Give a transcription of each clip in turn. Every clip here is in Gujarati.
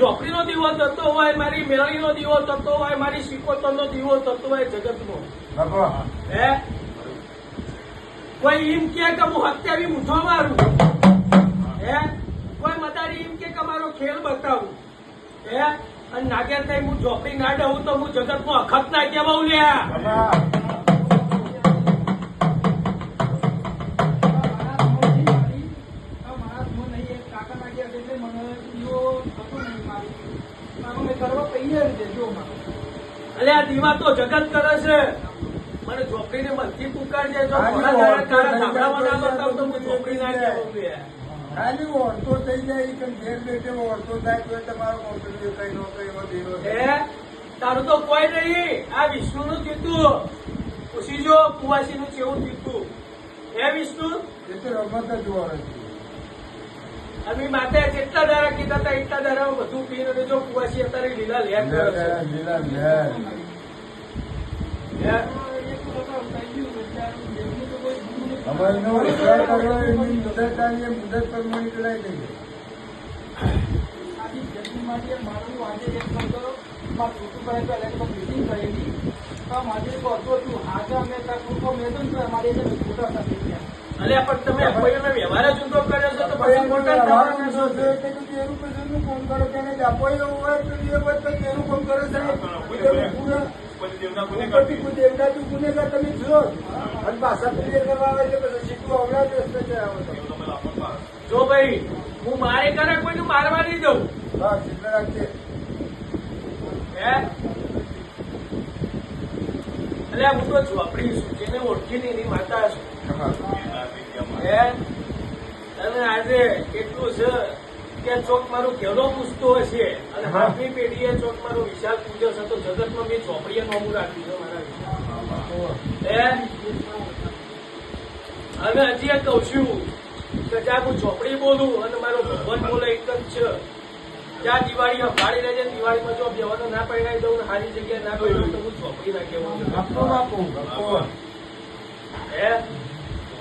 ઝોપડીનો દીવો થતો હોય મારી મેળવીનો દીવો થતો હોય મારી સિકોતરનો દીવો થતો હોય જગત નો હે? કોઈ એમ કે હું હત્યાવી મૂઠો મારું. હે? કોઈ મતારી એમ કે મારો ખેલ બતાવું. હે? અને નાગેર થઈ હું ઝોપડી ના ડહું તો હું જગતમાં અખત ના કહેવાઉં લ્યા. અલે આ દીવા તો જગત કરે છે. મને ઝોપડીને મનથી પુકારજે જો દીવો તારા તો ના હું ઝોપડી ના ખાલી ઓળતો થઈ જાય કે ઘેર બેઠે ઓળતો થાય તો તમારો મોટો કઈ નો કઈ એવો હે? તારું તો કોઈ નહીં. આ વિષ્ણુ નું જીતું પૂછી જો કુવાસી નું કેવું જીતું હે વિષ્ણુ? એ તો રમત જ જોવા છે. અમે માથે જેટલા દારા કીધા હતા એટલા દારા બધું પીને અને જો કુવાસી અત્યારે લીલા લેર કરે છે. લીલા લહેર. હે? હવે એનો છું આજે એની મુદત આવી એ મુદત પ્રમાણે નીકળાઈ ગઈ અલે પણ તમે અપૈયાનો વ્યવહાર જ ઊંધો કર્યો છે તો પછી મોટા થવાના છો. ફોન કરો કે એને એવું હોય તો એ બધું એનું ફોન કરે છે. કોઈ દેવતાથી ગુનેગાર તમે છો. અને ક્લિયર કરવા આવે છે પછી સીધું હમણાં જ જો ભાઈ હું મારે કરે કોઈનું મારવા નહીં દઉં. બસ એટલે રાખજે. હે? એટલે હું તો ઝોપડી છું જેને ઓળખી નહીં એની માતા છું. હે અને આજે એટલું છે કે ચોક મારું ઘેરો પૂછતો હશે. અને. હાથની પેઢીએ ચોક મારો વિશાલ પૂજ્ય છે તો જગતમાં મેં ઝોપડીએ નોમું રાખ્યું છે મારા અને હજી એ કહું છું કે જ્યાં હું ચોપડી બોલું અને મારો ભગવાન બોલે એક જ છે. ત્યાં દિવાળી અફાળી રહે છે દિવાળીમાં જો બેવાનો ના પહેરાઈ દઉં સારી જગ્યાએ ના પહેરાવું તો હું ચોપડી ના કહેવું બાપુ બાપુ બાપુ. હે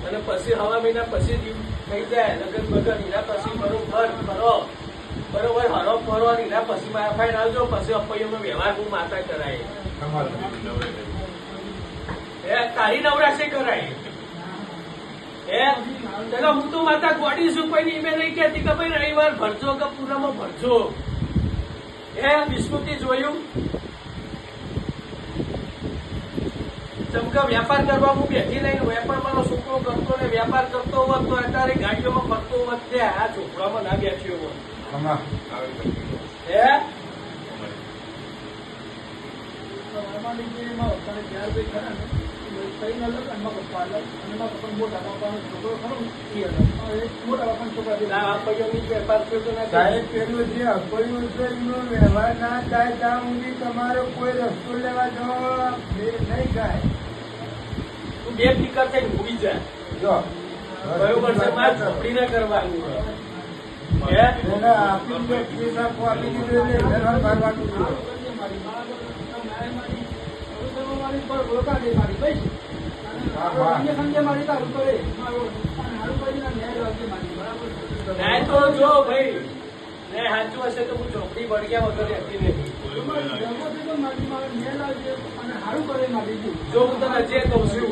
અને પછી હવા મહિના પછી થઈ જાય. લગન બગન એના પછી બરોબર ફરો. બરોબર હરો ફરો અને એના પછી મારા ફાઈન આવજો. પછી અપૈયોનો વ્યવહાર હું માતા કરાય. એ તારી નવરાશે કરાય. હે ચલો હું તો માતા ગોડી છું કોઈ ઈમેલ નહીં કહેતી કે ભાઈ રવિવાર ભરજો કે પૂનમમાં ભરજો. એ વિસ્મૃતિ જોયું? ચમકા વ્યાપાર કરવા હું બેઠી નહીં વેપાર મારો છોકરો કરતો ને વ્યાપાર કરતો હોત તો અત્યારે ગાડીઓમાં ફરતો હોત ત્યાં આ છોકરામાં ના બેઠ્યો હોત. હે ના ના ના તમારે કોઈ રસ્તો લેવા જવા નહીં થાય. બે ફિકર થઈને ભૂલી જાય. જો બરોબર છે મારે ઝોપડી ના કરવાની. ન્યાય તો જો ભાઈ. ન્યાય સાચું હશે તો હું ઝોપડી બળગ્યા વગર રહેતી નથી. જો હું તને જે કહું છું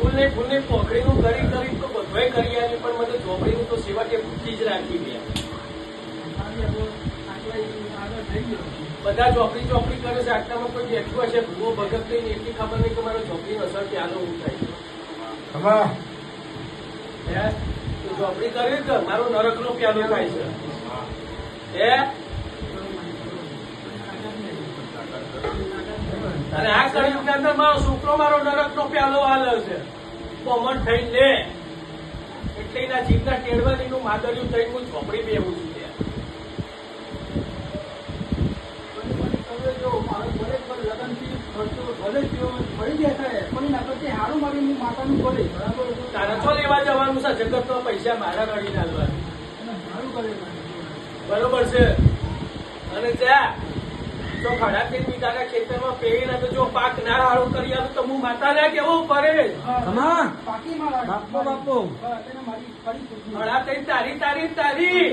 ફૂલની ફૂલને પોખડીનું કરી કરી તો બધું કરી આવી પણ મને ચોપડીનું તો સેવા કે ભૂખી જ રાખી ગયા બધા ચોપડી ચોપડી કરે છે આટલામાં કોઈ બેઠું હશે? ભૂવો ભગત નહીં ને એટલી ખબર નહીં કે મારો ચોપડીનો અસર ત્યાંનો હું? થાય ઝોપડી કરી મારો મારો નરકનો પ્યાલો થાય છે. હે? અને આ કળિયુગની અંદર મારો શુક્રો મારો નરકનો પ્યાલો હાલે છે. કોમન થઈ લે. એટલે એના જીભના ટેડવાનીનું માદર્યું થઈને હું ઝોપડી બેહું છું ત્યાં. ખર્ચો ભલે થયો હોય, ભરી દેતા પણ એના કરતા હારું મારી હું માતાનું કરે બરાબર? છે? તારે લેવા જવાનું છે જગત પૈસા મારા કાઢી નાખવા. બરોબર છે. અને ત્યાં જો ખડા તે બીજાના ખેતરમાં પેરીને તો જો પાક ના હારો કરી આલું તો હું માતાને કેવું પડે? હા, બાપો. ખડા થઈ તારી તારી તારી.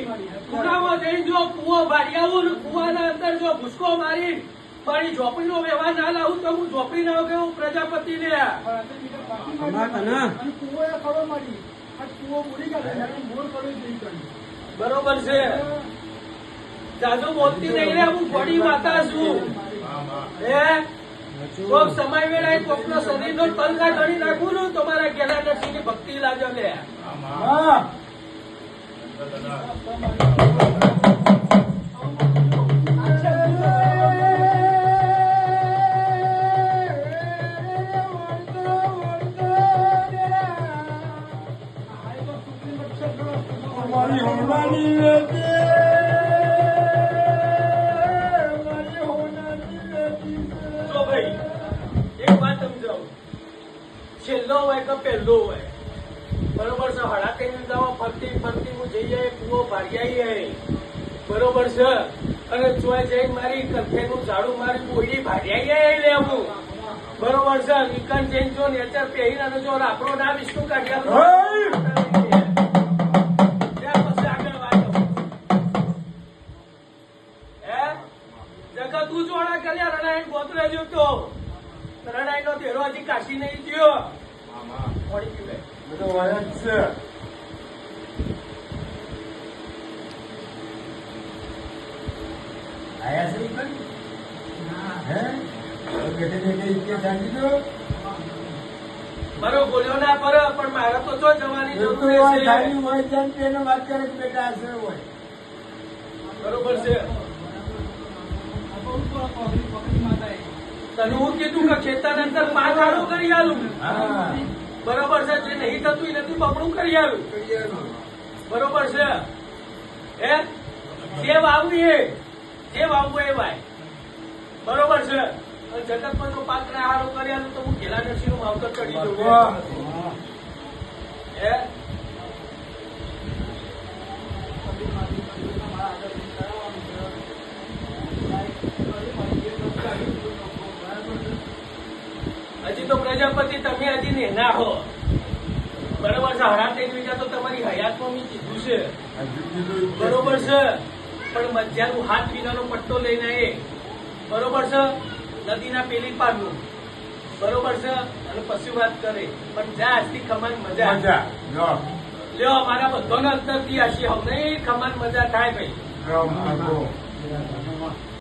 કુડામાં જઈ જો કુવો ભારી આવું ને કુવાના અંદર જો ભૂસકો મારી મારી ઝોપડીનો વ્યવહાર ના લાવું તો હું ઝોપડી ના આવું કે હું પ્રજાપતિ ને કુવો ખડો મારી કુવો કૂવો ગયા મોર કરી. બરોબર છે. જાજુ બોલતી નહીં રે હું બડી માતા છું. હે? કોક સમય વેળાએ શરીર નો તલ ના ગણી નાખું ને તમારા મારા નરસિંહ ભક્તિ લાજો લે. હા. હોય પહેલો હોય. બરોબર છે હડા તેની દવા ફરતી ફરતી હું જઈ જાય કુવો ભાગ્યા બરોબર છે? અને ચોય જઈ મારી કંઠેનું ઝાડુ મારી કોયડી ભાગ્યા આવી લેવું બરોબર છે? નિકન જઈને જો નેચર પહેરી અને જો આપણો ના વિષ્ણુ કાઢ્યા જગત તું જોડા કર્યા રણાયણ ગોતરે જોતો રણાયણ નો ધેરો હજી કાશી નહીં ગયું લે. બધો વાયર છે આયા છે ઈ હે બેઠે બેઠે ઇતિહાસ જાણી દો મારો બોલ્યો ના પર પણ મારે તો જો જવાની જરૂર છે. ખાલી હોય જાણ તેને વાત કરે કે બેટા છે હોય. બરોબર છે. તને હું કીધું કે ખેતર અંદર પાંચ આડું કરી આલું. હા. બરોબર છે જે નહીં થતું એ નથી બમણું કરી આવ્યું બરોબર છે? હે? જે વાવવી એ જે વાવવું એ ભાઈ. બરોબર છે? જગતમાં જો પાત્ર આરો કર્યા તો હું ઘેલા નથી નું કરી દઉં. હે પકડી મારી, પકડી મારા આગળ લઈને કરાવવાનું છે. મારી મારી જે વસ્તુ આવી છે, બરાબર છે? હજી તો તમે હજી નેના હો. બરોબર છે? હરામ થઈ બીજા તો તમારી હયાતમાં મેં કીધું છે. બરોબર છે? પણ મધ્યાનું હાથ વિનાનો પટ્ટો લઈને એ બરોબર છે? નદીના પેલી પારનું. બરોબર છે? અને પછી વાત કરે. પણ જ્યાં આજથી ખમાન મજા. મજા. લ્યો મારા બધાનો અંતરથી આશી. હવે નહીં ખમાન મજા થાય ભાઈ.